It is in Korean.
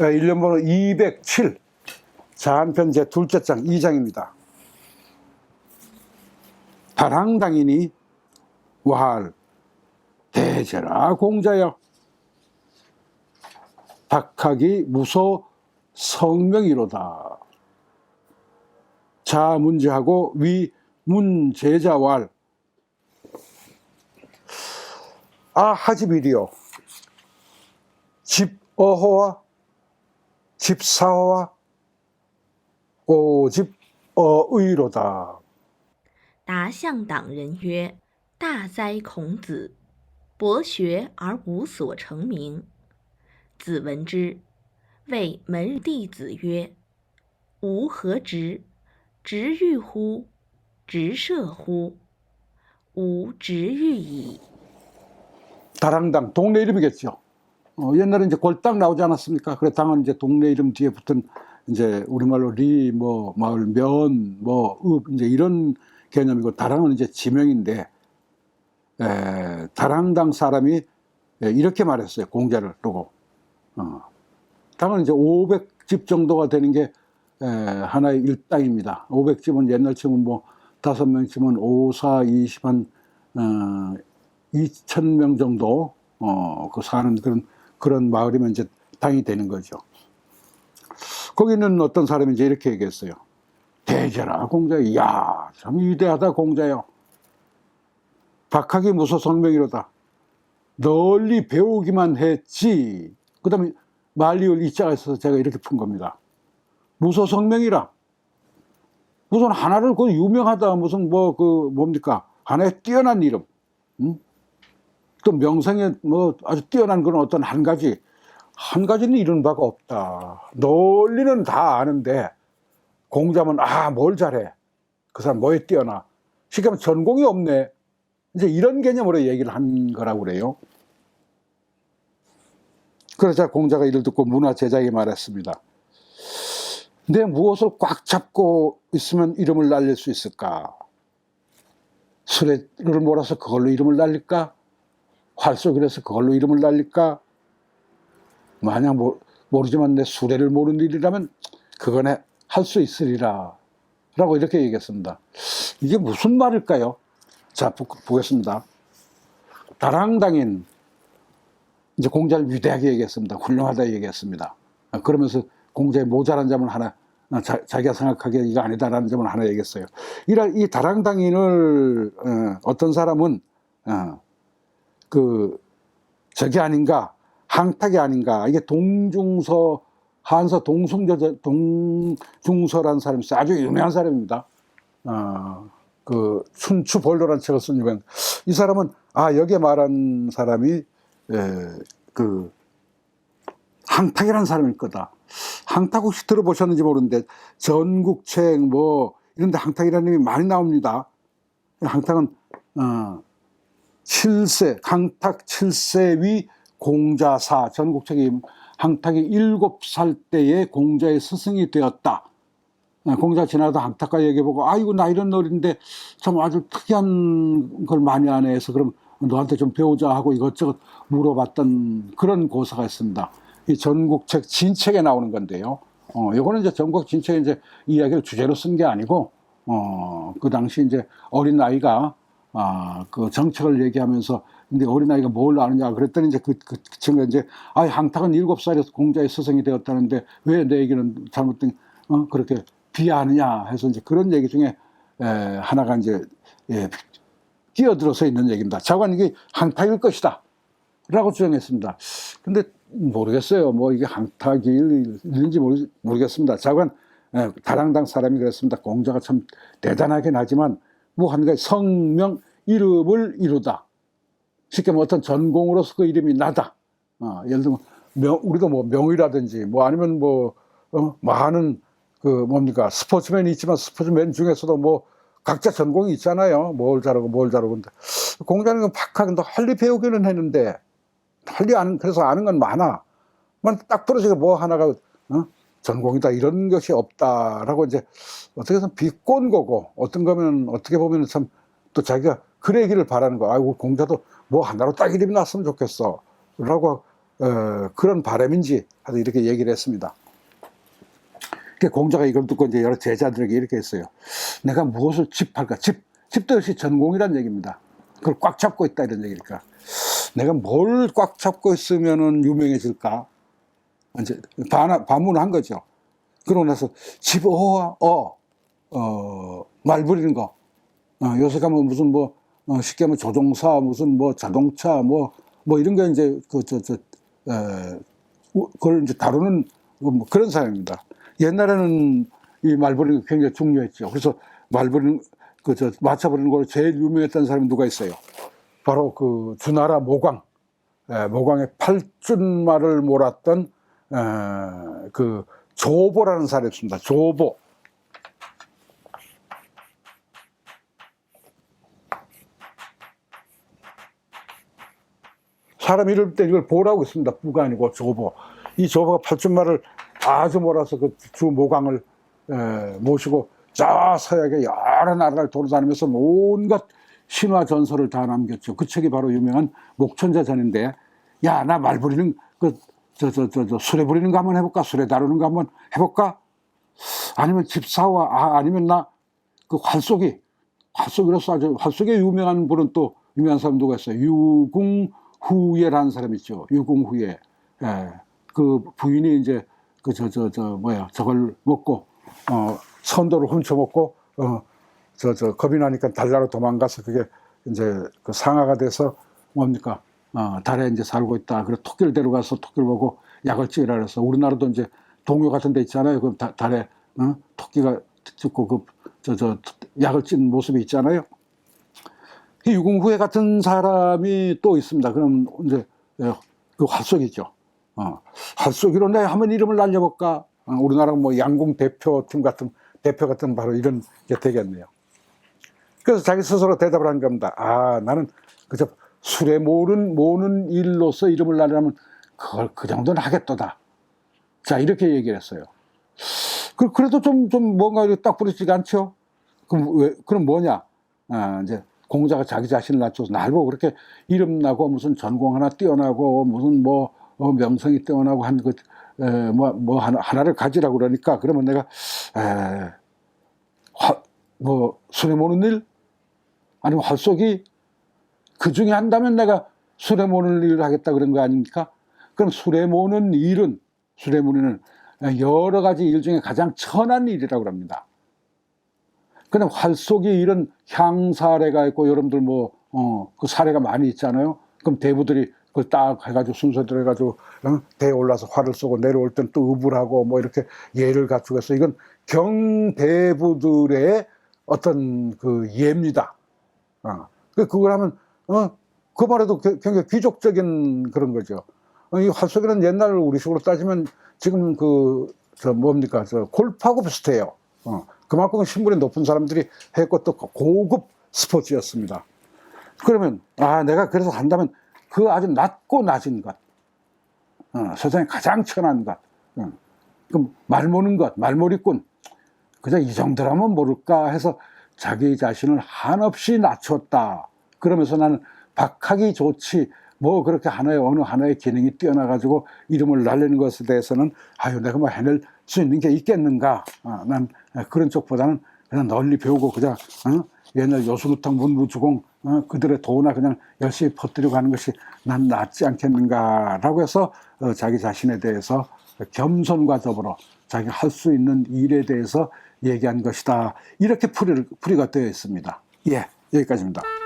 일련 번호 207 자한편 제 둘째 장 2장입니다. 다랑당이니 와할 대제라 공자여 박학이 무소 성명이로다. 자 문제하고 위 문제자왈 아 하지비리요 집어호와 집사호와 오집 어의로다. 答向党人曰：“大哉孔子，博学而无所成名。”子闻之，谓门弟子曰：“吾何直？直欲乎？直射乎？吾直欲矣。 다랑당 동네 이름이겠죠. 어, 옛날에 이제 골당 나오지 않았습니까? 그래 당은 이제 동네 이름 뒤에 붙은 이제 우리말로 리, 뭐 마을 면, 뭐 읍, 이제 이런 개념이고 다랑은 이제 지명인데 에, 다랑당 사람이 에, 이렇게 말했어요. 공자를 두고. 어, 당은 이제 500집 정도가 되는 게 에, 하나의 일당입니다. 500집은 옛날 치면 뭐 다섯 명 치면 5, 4, 20, 한 어, 2천 명 정도 어, 그 사는 그런 그런 마을이면 이제 당이 되는 거죠. 거기는 어떤 사람이 이제 이렇게 얘기했어요. 대제라 공자, 야, 참 위대하다 공자요. 박학이 무소 성명이로다. 널리 배우기만 했지. 그 다음에 말리올 이자가 있어서 제가 이렇게 푼 겁니다. 무소 성명이라. 무슨 하나를 그 유명하다 무슨 뭐 그 뭡니까 하나의 뛰어난 이름. 응? 또 명성에 뭐 아주 뛰어난 그런 어떤 한 가지 한 가지는 이룬 바가 없다. 논리는 다 아는데 공자면 아 뭘 잘해 그 사람 뭐에 뛰어나 하면 전공이 없네 이제 이런 개념으로 얘기를 한 거라고 그래요. 그러자 공자가 이를 듣고 문화 제자에게 말했습니다. 내 무엇을 꽉 잡고 있으면 이름을 날릴 수 있을까? 수레를 몰아서 그걸로 이름을 날릴까? 활쏘기를 해서 그걸로 이름을 날릴까? 만약 모, 모르지만 내 수레를 모르는 일이라면 그거네 할수 있으리라. 라고 이렇게 얘기했습니다. 이게 무슨 말일까요? 자, 보, 보겠습니다. 다랑당인, 이제 공자를 위대하게 얘기했습니다. 훌륭하다 얘기했습니다. 아, 그러면서 공자의 모자란 점을 하나, 아, 자, 자기가 생각하기에 이거 아니다라는 점을 하나 얘기했어요. 이 다랑당인을, 어, 어떤 사람은, 어, 그, 저게 아닌가, 항탁이 아닌가. 이게 동중서, 한서 동숭저, 동중서라는 사람이. 아주 유명한 사람입니다. 어, 그, 춘추 벌로라는 책을 쓴 유명. 이 사람은, 아, 여기에 말한 사람이, 에, 그, 항탁이라는 사람일 거다. 항탁 혹시 들어보셨는지 모르는데, 전국책 뭐, 이런 데 항탁이라는 이름이 많이 나옵니다. 항탁은, 어, 7세, 항탁 7세 위 공자사 전국책이 항탁이 7살 때에 공자의 스승이 되었다. 어, 공자 지나다 항탁과 얘기해보고 아이고 나 이런 어린데 참 아주 특이한 걸 많이 하네 해서 그럼 너한테 좀 배우자 하고 이것저것 물어봤던 그런 고사가 있습니다. 이 전국책 진책에 나오는 건데요. 어, 요거는 이제 전국 진책에 이제 이야기를 주제로 쓴 게 아니고, 어, 그 당시 이제 어린 아이가 아, 그 정책을 얘기하면서 근데 어린아이가 뭘 아느냐 그랬더니 이제 그, 그, 그 친구가 이제 아 항탁은 일곱 살에서 공자의 스승이 되었다는데 왜 내 얘기는 잘못된 어 그렇게 비하느냐 해서 이제 그런 얘기 중에 에, 하나가 이제 예, 끼어들어서 있는 얘기입니다. 자관 이게 항탁일 것이다. 라고 주장했습니다. 근데 모르겠어요. 뭐 이게 항탁일인지 모르, 모르겠습니다. 자관 예, 다랑당 사람이 그랬습니다. 공자가 참 대단하긴 하지만 뭐한 가지 성명 이름을 이루다. 쉽게 뭐 어떤 전공으로서 그 이름이 나다. 어, 예를 들면 명, 우리도 뭐 명의라든지 뭐 아니면 뭐 어, 많은 그 뭡니까 스포츠맨이 있지만 스포츠맨 중에서도 뭐 각자 전공이 있잖아요. 뭘 잘하고 뭘 잘하고 근데 공자는 건 박하게 할리 배우기는 했는데 할리 아는 그래서 아는 건 많아. 딱 부러지게 뭐 하나가 어? 전공이다 이런 것이 없다라고 이제 어떻게 해서 비꼰 거고 어떤 거면 어떻게 보면 참 또 자기가 그래기를 바라는 거. 아이고 공자도 뭐 하나로 딱 이름이 났으면 좋겠어. 라고 어, 그런 바람인지 하여튼 이렇게 얘기를 했습니다. 그 공자가 이걸 듣고 이제 여러 제자들에게 이렇게 했어요. 내가 무엇을 집할까? 집, 집도 역시 전공이란 얘기입니다. 그걸 꽉 잡고 있다 이런 얘기니까. 내가 뭘 꽉 잡고 있으면은 유명해질까? 이제 반, 반문한 거죠. 그러고 나서 집, 어, 어, 어, 말 부리는 거. 어, 요새 가면 무슨 뭐, 어, 쉽게 하면 조종사, 무슨 뭐 자동차, 뭐, 뭐 이런 거 이제 그, 저, 저, 에, 우- 그걸 이제 다루는 뭐 그런 사람입니다. 옛날에는 이 말 부리는 게 굉장히 중요했죠. 그래서 말 부리는, 그, 저, 부리는 걸로 제일 유명했던 사람이 누가 있어요? 바로 그 주나라 모광. 에, 모광의 팔준말을 몰았던, 에, 그 조보라는 사람이었습니다. 조보. 사람 이럴 때 이걸 보라고 있습니다. 부가 아니고 조보. 이 조보가 팔준말을 아주 몰아서 그 주 모광을 에, 모시고 저 서약의 여러 나라를 돌아다니면서 온갖 신화 전설을 다 남겼죠. 그 책이 바로 유명한 목천자전인데, 야, 나 말 부리는, 그, 저, 저, 저, 저, 수레 부리는 거 한번 해볼까? 수레 다루는 거 한번 해볼까? 아니면 집사와, 아, 아니면 나, 그 활쏘기, 활쏘기로서 아주, 활쏘기에 유명한 분은 또, 유명한 사람 누가 있어요? 유궁후예라는 사람 있죠. 유궁후예. 예. 그 부인이 이제, 그, 저, 저, 저, 뭐야, 저걸 먹고, 어, 선도를 훔쳐먹고, 어, 저, 저, 겁이 나니까 달나로 도망가서 그게 이제 그 상아가 돼서 뭡니까? 어, 달에 이제 살고 있다. 그래 토끼를 데려가서 토끼를 보고 약을 찌으라 그래서 우리나라도 이제 동요 같은 데 있잖아요. 그 다- 달에, 어? 토끼가 죽고 그, 저, 저, 약을 찐 모습이 있잖아요. 이 유궁후회 같은 사람이 또 있습니다. 그럼 이제 예, 그 활쏘기죠. 어, 활쏘기로 내가 한번 이름을 날려볼까? 어, 우리나라 뭐 양궁 대표팀 같은 대표 같은 바로 이런 게 되겠네요. 그래서 자기 스스로 대답을 한 겁니다. 아, 나는 그저 술에 모는, 모는 일로서 이름을 날리면 그걸 그 정도는 하겠도다. 자, 이렇게 얘기를 했어요. 그, 그래도 좀, 좀 뭔가 딱 부러지지가 않죠? 그럼 왜, 그럼 뭐냐? 아, 이제 공자가 자기 자신을 낮춰서 날 보고 그렇게 이름 나고 무슨 전공 하나 뛰어나고 무슨 뭐, 어, 명성이 뛰어나고 한 그, 에, 뭐, 뭐 하나, 하나를 가지라고 그러니까 그러면 내가, 에, 화, 뭐, 술에 모는 일? 아니면 활쏘기? 그 중에 한다면 내가 술에 모는 일을 하겠다 그런 거 아닙니까? 그럼 술에 모는 일은, 술에 모는 여러 가지 일 중에 가장 천한 일이라고 합니다. 근데 활쏘기 일은 향사례가 있고 여러분들 뭐, 어, 그 사례가 많이 있잖아요. 그럼 대부들이 그걸 딱 해가지고 순서대로 해가지고 어? 대에 올라서 활을 쏘고 내려올 땐 또 의불하고 뭐 이렇게 예를 갖추고 해서 이건 경대부들의 어떤 그 예입니다. 어. 그 그걸 하면 어 해도 겨- 굉장히 귀족적인 그런 거죠. 어, 이 활쏘기는 옛날 우리식으로 따지면 지금 그 저 뭡니까 저 골프하고 비슷해요. 어. 그만큼 신분이 높은 사람들이 했고 또 고급 스포츠였습니다. 그러면 아 내가 그래서 한다면 그 아주 낮고 낮은 것, 어, 세상에 가장 천한 것, 어, 그럼 말모는 것, 말모리꾼, 그저 이 정도라면 모를까 해서 자기 자신을 한없이 낮췄다. 그러면서 나는 박하기 좋지, 뭐 그렇게 하나의 어느 하나의 기능이 뛰어나가지고 이름을 날리는 것에 대해서는 아유 내가 뭐 해낼 수 있는 게 있겠는가? 아, 난 그런 쪽보다는 그냥 널리 배우고 그냥 어? 옛날 요수루탕 문무주공 어? 그들의 도나 그냥 열심히 퍼뜨리고 가는 것이 난 낫지 않겠는가라고 해서 어, 자기 자신에 대해서 겸손과 더불어 자기가 할 수 있는 일에 대해서 얘기한 것이다. 이렇게 풀이, 풀이가 되어 있습니다. 예, 여기까지입니다.